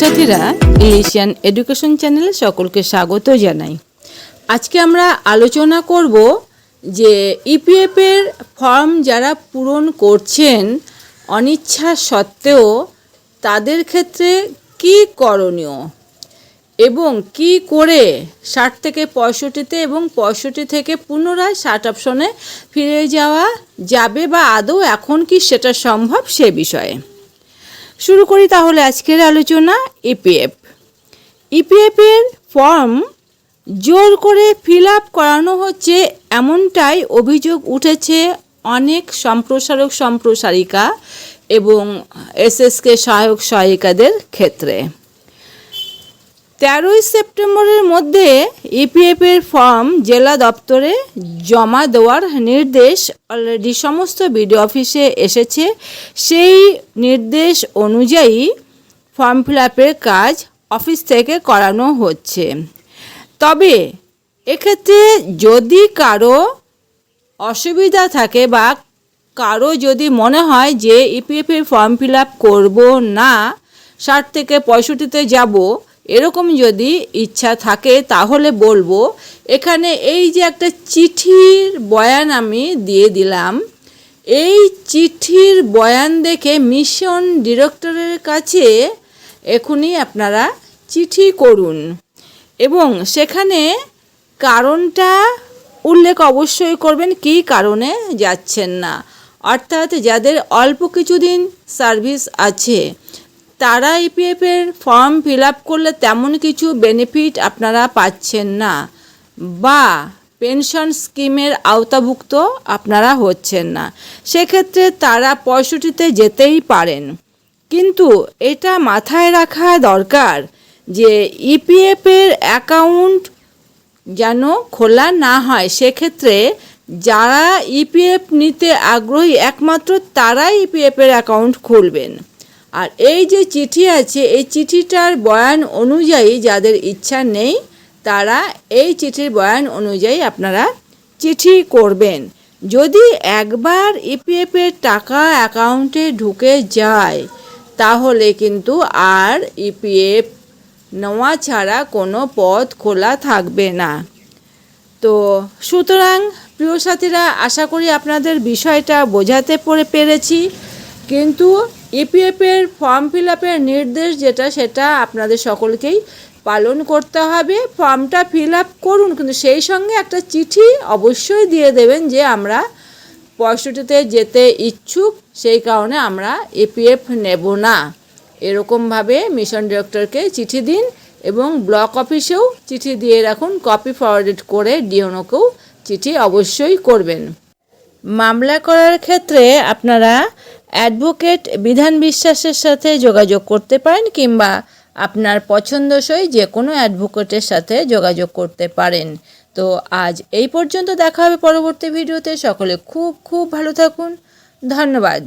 সাথীরা Asian education চ্যানেলে সকলকে স্বাগত জানাই। আজকে আমরা আলোচনা করব যে ইপিএফ এর ফর্ম যারা পূরণ করছেন অনিচ্ছা সত্ত্বেও তাদের ক্ষেত্রে কি করণীয় এবং কি করে ষাট থেকে পঁয়ষট্টিতে এবং পঁয়ষট্টি থেকে পুনরায় ষাট অপশনে ফিরে যাওয়া যাবে বা আদৌ এখন কি সেটা সম্ভব সে বিষয়ে। শুরু করি তাহলে আজকের আলোচনা ইপিএফ ইপিএফ এর ফর্ম জোর করে ফিল আপ করানো হচ্ছে এমনটাই অভিযোগ উঠেছে অনেক সম্প্রসারক সম্প্রসারিকা এবং এসএসকে সহায়ক সহায়িকাদের ক্ষেত্রে। তেরোই সেপ্টেম্বরের মধ্যে ইপিএফ এর ফর্ম জেলা দপ্তরে জমা দেওয়ার নির্দেশ অলরেডি সমস্ত বিডিও অফিসে এসেছে। সেই নির্দেশ অনুযায়ী ফর্ম ফিল কাজ অফিস থেকে করানো হচ্ছে। তবে এক্ষেত্রে যদি কারও অসুবিধা থাকে বা কারও যদি মনে হয় যে ইপিএফ এর ফর্ম ফিল আপ করব না, ষাট থেকে পঁয়ষট্টিতে যাব এরকম যদি ইচ্ছা থাকে তাহলে বলব। এখানে এই যে একটা চিঠির বয়ান আমি দিয়ে দিলাম। এই চিঠির বয়ান দেখে মিশন ডিরেক্টরের কাছে এখনই আপনারা চিঠি করুন। এবং সেখানে কারণটা উল্লেখ অবশ্যই করবেন, কী কারণে যাচ্ছেন না। অর্থাৎ যাদের অল্প কিছুদিন সার্ভিস আছে তারা ইপিএফ এর ফর্ম ফিল আপ করলে তেমন কিছু বেনিফিট আপনারা পাচ্ছেন না। বা পেনশন স্কিমের আওতাভুক্ত আপনারা হচ্ছেন না। সেক্ষেত্রে তারা পঁয়ষট্টিতে যেতেই পারেন। কিন্তু এটা মাথায় রাখা দরকার যে ইপিএফ এর অ্যাকাউন্ট যেন খোলা না হয়। সেক্ষেত্রে যারা ইপিএফ নিতে আগ্রহী, একমাত্র তারাই ইপিএফ এর অ্যাকাউন্ট খুলবেন। আর এই যে চিঠি আছে, এই চিঠিটার বয়ান অনুযায়ী যাদের ইচ্ছা নেই, তারা এই চিঠির বয়ান অনুযায়ী আপনারা চিঠি করবেন। যদি একবার ইপিএফ এর টাকা অ্যাকাউন্টে ঢুকে যায়, তাহলে কিন্তু আর ইপিএফ নেওয়া ছাড়া কোনো পথ খোলা থাকবে না। তো সুতরাং, প্রিয় সাথীরা, আশা করি আপনাদের বিষয়টা বোঝাতে পড়ে পেরেছি। কিন্তু ইপিএফের ফর্ম ফিল আপের নির্দেশ যেটা, সেটা আপনাদের সকলকেই পালন করতে হবে। ফর্মটা ফিল আপ করুন, কিন্তু সেই সঙ্গে একটা চিঠি অবশ্যই দিয়ে দেবেন যে আমরা পঁয়ষট্টিতে যেতে ইচ্ছুক, সেই কারণে আমরা ইপিএফ নেব না। এরকমভাবে মিশন ডিরেক্টরকে চিঠি দিন এবং ব্লক অফিসেও চিঠি দিয়ে রাখুন কপি ফরওয়ার্ডেড করে ডিওনোকেও চিঠি অবশ্যই করবেন। মামলা করার ক্ষেত্রে আপনারা অ্যাডভোকেট বিধান বিশ্বাসের সাথে যোগাযোগ করতে পারেন কিংবা আপনার পছন্দসই যে কোনো অ্যাডভোকেটের সাথে যোগাযোগ করতে পারেন। তো আজ এই পর্যন্ত দেখা হবে পরবর্তী ভিডিওতে। সকলে খুব খুব ভালো থাকুন। ধন্যবাদ।